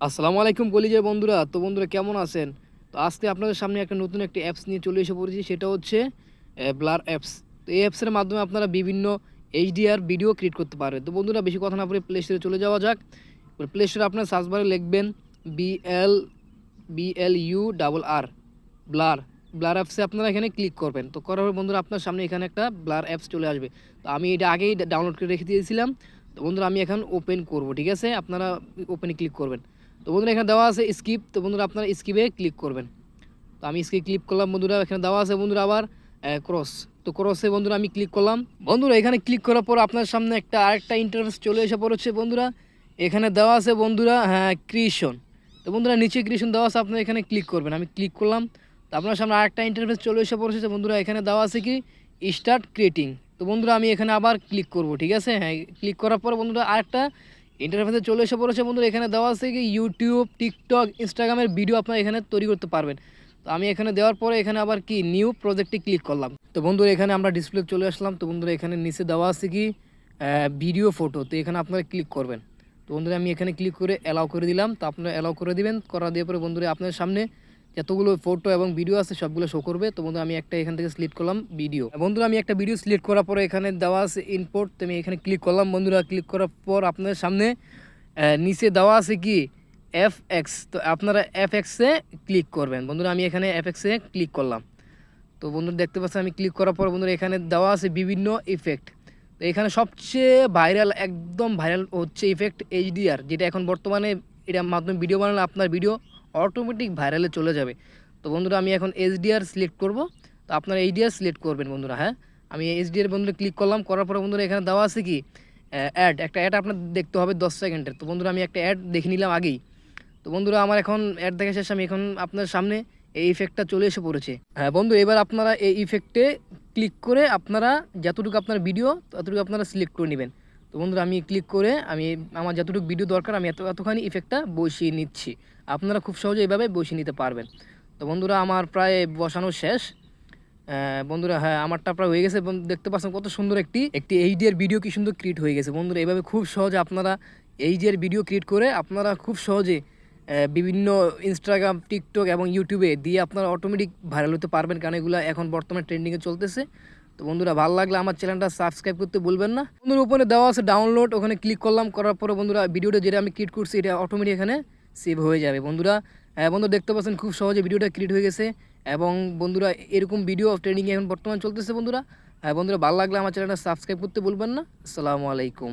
আসসালামু আলাইকুম কলিজার বন্ধুরা। তো বন্ধুরা, কেমন আছেন? তো আজকে আপনাদের সামনে একটা নতুন একটি অ্যাপস নিয়ে চলে এসে পড়েছি, সেটা হচ্ছে ব্লার অ্যাপস তো এই অ্যাপসের মাধ্যমে আপনারা বিভিন্ন এইচডিআর ভিডিও ক্রিয়েট করতে পারবেন। তো বন্ধুরা, বেশি কথা না বলে প্লে স্টোরে চলে যাওয়া যাক। প্লে স্টোরে আপনার সার্চ বারে লিখবেন BL BL U double R blur blur অ্যাপসে আপনারা এখানে ক্লিক করবেন। তো করার পর বন্ধুরা, আপনার সামনে এখানে একটা ব্লার অ্যাপস চলে আসবে। তো আমি এটা আগেই ডাউনলোড করে রেখে দিয়েছিলাম। তো বন্ধুরা, আমি এখন ওপেন করব, ঠিক আছে? আপনারা ওপেনে ক্লিক করবেন। তো বন্ধুরা, এখানে দেওয়া আছে স্কিপ তো বন্ধুরা, আপনারা স্কিপে ক্লিক করবেন। তো আমি স্কিপ ক্লিক করলাম বন্ধুরা, এখানে দেওয়া আছে বন্ধুরা আবার ক্রস তো ক্রসে বন্ধুরা আমি ক্লিক করলাম। বন্ধুরা, এখানে ক্লিক করার পর আপনার সামনে একটা আরেকটা ইন্টারফেস চলে এসে পড়েছে বন্ধুরা। এখানে দেওয়া আছে বন্ধুরা হ্যাঁ ক্রিয়েশন তো বন্ধুরা, নিচে ক্রিয়েশন দেওয়া আছে, আপনারা এখানে ক্লিক করবেন। আমি ক্লিক করলাম, তো আপনার সামনে আরেকটা ইন্টারফেস চলে এসে পড়েছে। বন্ধুরা, এখানে দেওয়া আছে কি? স্টার্ট ক্রিয়েটিং তো বন্ধুরা, আমি এখানে আবার ক্লিক করব, ঠিক আছে? হ্যাঁ ক্লিক করার পর বন্ধুরা, আরেকটা ইন্টারফেসে চলে এসে পড়েছে বন্ধুরা, এখানে দেওয়া আছে কি ইউটিউব টিকটক ইনস্টাগ্রামের ভিডিও আপনারা এখানে তৈরি করতে পারবেন। তো আমি এখানে দেওয়ার পরে এখানে আবার কি নিউ প্রজেক্টে ক্লিক করলাম। তো বন্ধুরা, এখানে আমরা ডিসপ্লে চলে আসলাম। তো বন্ধুরা, এখানে নিচে দেওয়া আছে কি ভিডিও ফটো তো এখানে আপনারা ক্লিক করবেন। তো বন্ধুরা, আমি এখানে ক্লিক করে অ্যালাউ করে দিলাম। তো আপনারা অ্যালাউ করে দিবেন। করা দেওয়ার পরে বন্ধুরা আপনার সামনে যতগুলো ফটো এবং ভিডিও আছে, সবগুলো শো করবে। তো বন্ধু আমি একটা এখান থেকে সিলেক্ট করলাম ভিডিও বন্ধুরা, আমি একটা ভিডিও সিলেক্ট করার পরে এখানে দেওয়া আছে ইনপোর্ট তো আমি এখানে ক্লিক করলাম। বন্ধুরা ক্লিক করার পর আপনাদের সামনে নিচে দেওয়া আছে কি? এফ এক্স তো আপনারা এফ এক্সে ক্লিক করবেন। বন্ধুরা, আমি এখানে এফ এক্সে ক্লিক করলাম। তো বন্ধুরা, দেখতে পাচ্ছেন, আমি ক্লিক করার পর বন্ধুরা, এখানে দেওয়া আছে বিভিন্ন ইফেক্ট তো এখানে সবচেয়ে ভাইরাল একদম ভাইরাল হচ্ছে ইফেক্ট এইচডিআর যেটা এখন বর্তমানে এটার মাধ্যমে ভিডিও বানালে আপনার ভিডিও অটোমেটিক ভাইরালে চলে যাবে। তো বন্ধুরা, আমি এখন এইচডিআর সিলেক্ট করব। তো আপনারা এইচডিআর সিলেক্ট করবেন বন্ধুরা হ্যাঁ? আমি এইচডিআর বন্ধুরা ক্লিক করলাম, করার পরে বন্ধুরা এখানে দেওয়া আছে কি? অ্যাড একটা অ্যাড আপনার দেখতে হবে দশ সেকেন্ডের। তো বন্ধুরা, আমি একটা অ্যাড দেখে নিলাম আগেই। তো বন্ধুরা, আমার এখন অ্যাড দেখা শেষ, আমি এখন আপনার সামনে এই ইফেক্টটা চলে এসে পড়েছে। হ্যাঁ বন্ধু, এবার আপনারা এই ইফেক্টে ক্লিক করে আপনারা যতটুকু আপনার ভিডিও ততটুকু আপনারা সিলেক্ট করে নেবেন। তো বন্ধুরা, আমি ক্লিক করে আমি আমার যতটুকু ভিডিও দরকার, আমি এত এতখানি ইফেক্টটা বসিয়ে নিচ্ছি। আপনারা খুব সহজে এইভাবে বসিয়ে নিতে পারবেন। তো বন্ধুরা, আমার প্রায় বসানো শেষ। বন্ধুরা হ্যাঁ আমারটা প্রায় হয়ে গেছে। দেখতে পাচ্ছেন কত সুন্দর একটি একটি এইচডিআর ভিডিও কি সুন্দর ক্রিয়েট হয়ে গেছে। বন্ধুরা এইভাবে খুব সহজে আপনারা এইচডিআর ভিডিও ক্রিয়েট করে আপনারা খুব সহজে বিভিন্ন ইনস্টাগ্রাম টিকটক এবং ইউটিউবে দিয়ে আপনারা অটোমেটিক ভাইরাল হতে পারবেন। কারণ এগুলো এখন বর্তমানে ট্রেন্ডিংয়ে চলতেছে। তো বন্ধুরা, ভালো লাগলে আমার চ্যানেলটা সাবস্ক্রাইব করতে বলবেন না। বন্ধুর ওপরে দেওয়া আছে ডাউনলোড ওখানে ক্লিক করলাম, করার পরে বন্ধুরা ভিডিওটা যেটা আমি ক্রিয়েট করছি, এটা অটোমেটিক এখানে সেভ হয়ে যাবে। বন্ধুরা হ্যাঁ বন্ধু দেখতে পাচ্ছেন, খুব সহজে ভিডিওটা ক্রিয়েট হয়ে গেছে। এবং বন্ধুরা, এরকম ভিডিও ট্রেনিং এখন বর্তমান চলতেছে বন্ধুরা। হ্যাঁ বন্ধুরা, ভালো লাগলে আমার চ্যানেলটা সাবস্ক্রাইব করতে বলবেন না। আসসালামু আলাইকুম।